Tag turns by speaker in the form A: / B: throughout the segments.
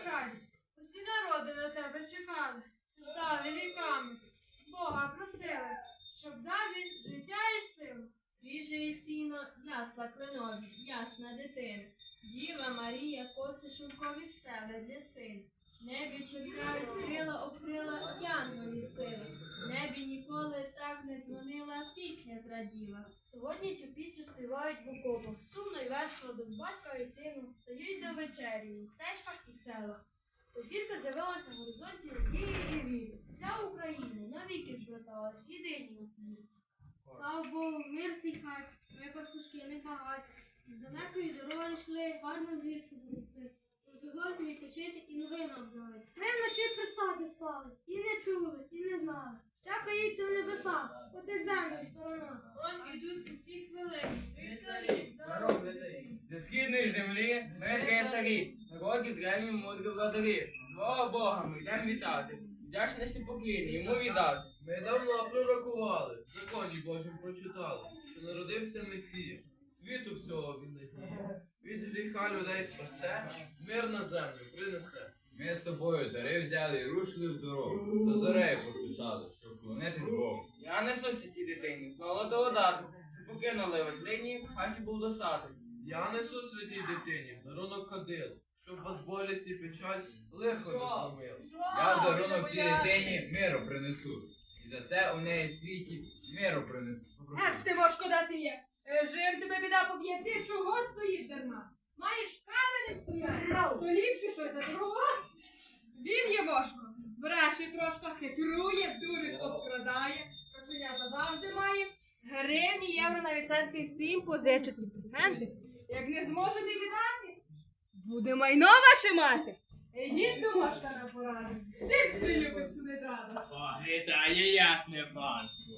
A: печалі. Усі народи на тебе чекали, ждали віками. Бога просили, щоб дав він життя і силу.
B: Свіже сіно, ясла кленові, ясна дитина. Діва Марія коси шовкові стели для син. Небі черка відкрила, окрила янголі сили. Небі ніколи так не дзвонила, пісня зраділа.
A: Сьогодні цю пісню співають в окопах. Сумно й весело без батька і сина стають до вечері в містечках і селах. Зірка з'явилась на горизонті надії і віри. Вся Україна навіки збраталась в єдиній опірі.
C: Слава Богу, мир цій хаті, ми пастушки не багаті. З далекої дороги йшли, гарну звістку відпочити і новину обдавати. Ми вночі пристати спали, і не чули, і не знали. Що коїться в небесах, по тих землях сторонах.
A: Он ідуть у ці хвилини, царі, здорові.
D: Зі східної землі ми кесарі, народі древні мудрі владарі. Слава Бога, ми йдемо вітати. Вдячності покліни йому віддати.
E: Ми давно пророкували, в законі Божим прочитали, що народився Месія, світу всього він надіє. Від гріха людей спасе, мир на землю принесе.
F: Ми з собою дари взяли і рушили в дорогу. За зорею поспішали, щоб вклонитись Богу.
D: Я несу цій дитині, золотого дату. Що покинули в тлині, в хаті був достаток.
E: Я несу святій дитині дарунок кадил, щоб вас болість і печаль легко не зломило.
F: Я в дарунок цій дитині миру принесу. І за це у неї світі миру принесу.
G: Еж ти шкода ти є. Е, тебе біда поб'є, ти чого стоїш дарма? Маєш каменем стояти, то ліпше щось заторгувати. Він є важко, бреше трошки, хитрує, дуже обкрадає, грошенята завжди має. Гривні, євро, навіть центів сім позичить від проценти. Як не зможете віддати, буде майно ваше мати. Ідіть до мошка на пораду. Всіх свій любить сюди драду.
H: Вітає ясне панство.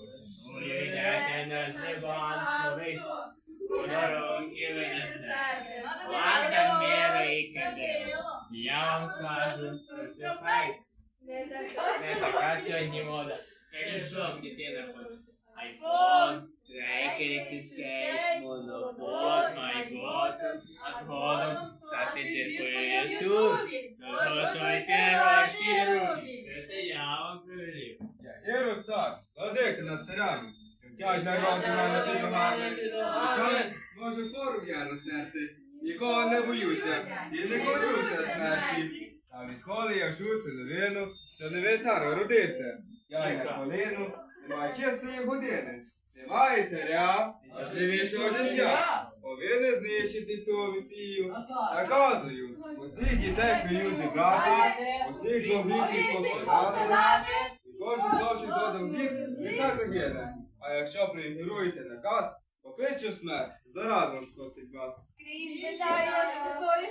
H: Уявляйте на Сибанську вийшло. Подарунки винесе. Ладно, міри і кади. Я вам скажу, що все фейк. Не така сьогодні мода. Скажи, що дитина хоче. Айфон, трекери, скейт, монопод, майбот, а згодом стати зіркою ютуб. Тож готуйте гроші рубі. Це я вам привелів.
F: Ірус цар, владик над царями. Втять народи мене під ногами. Що можу пору я розтерти? Нікого не боюся і не корюся смерті. А відколи я чую цю новину, що новий цар родився. Я на полину, немає чесної години. Немає царя, важливішого ніж я. Повинен знищити цю Росію. Наказую, усіх дітей хвилю зібрати, усіх зловників посадати. І кожен злочин додав вік, нехай загине. А якщо проігноруєте наказ, покличу смерть, заразом скосить вас.
G: Скрізь питаю вас косою.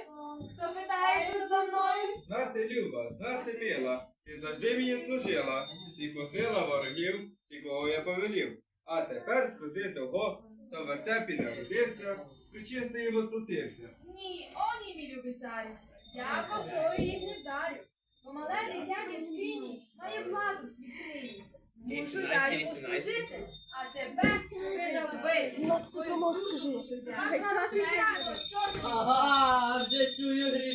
G: Хто питає тут за мною?
F: Смерть ти люба, смерть ти мила, ти завжди мені служила, і косила ворогів, і кого я повелів. А тепер скоси того, хто в вертепі народився, причистий його сплотився.
G: Ні, о ні, мій любий царю. Я косою їх не дарю. Бо мале дитя в яскині має владу в свічині. Мушу я й послужити, а тебе видав би. Твою душу.
H: Ага, вже чую грішну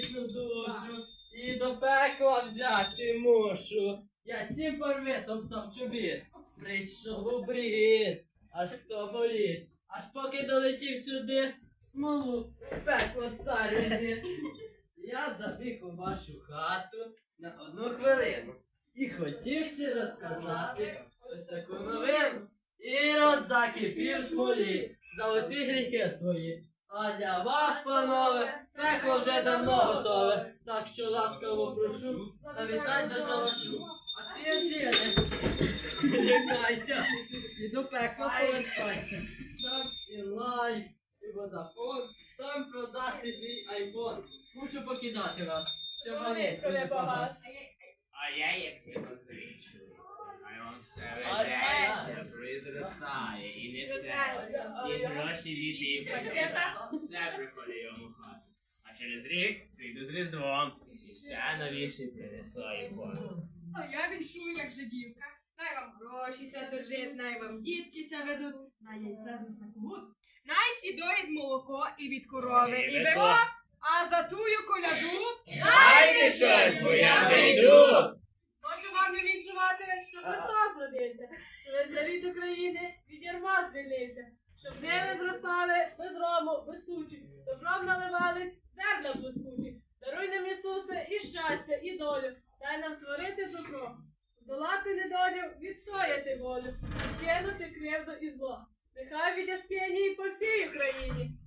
H: Я цим порвитом топчу бід. Прийшов у брід, аж сто боліт. Аж поки долетів сюди, смолу пекло цар. Я забіг у вашу хату на одну хвилину. І хотів ще розказати ось таку новину. Ірод закипів в смолі за усі гріхи свої. А для вас, панове, пекло вже давно готове. Так що ласкаво прошу, завітайте до шалашу. Лякайся, і до пекла повертайся. Там і лайк, і водафон, там продати свій айфон. Мушу покидати вас, щоб низько не погас. А я як не зрічу. А он все ведеться, призростає і несе. І гроші від і позита, все приходить йому хату. А через рік прийду з Різдвом, і ще новіший принесу айфон.
G: А я віншую, як жидівка най вам гроші ся держить, най вам дітки ся ведуть, най яйця знесакугут. Най сідоїть молоко і від корови, і
H: бего,
G: а за тую коляду.
H: Дайте щось, бо я вже йду. Хочу вам відчувати, що
I: Христос родився, що ви здаріть України від ярма звільнився, щоб ними зростали без рому, без тучі, добром наливались, зерна блискучі. Даруй нам Ісуса і щастя, і долю. Дай нам творити добро здолати недолю, відстояти волю, скинути кривду і зло. Нехай від Яскинії по всій Україні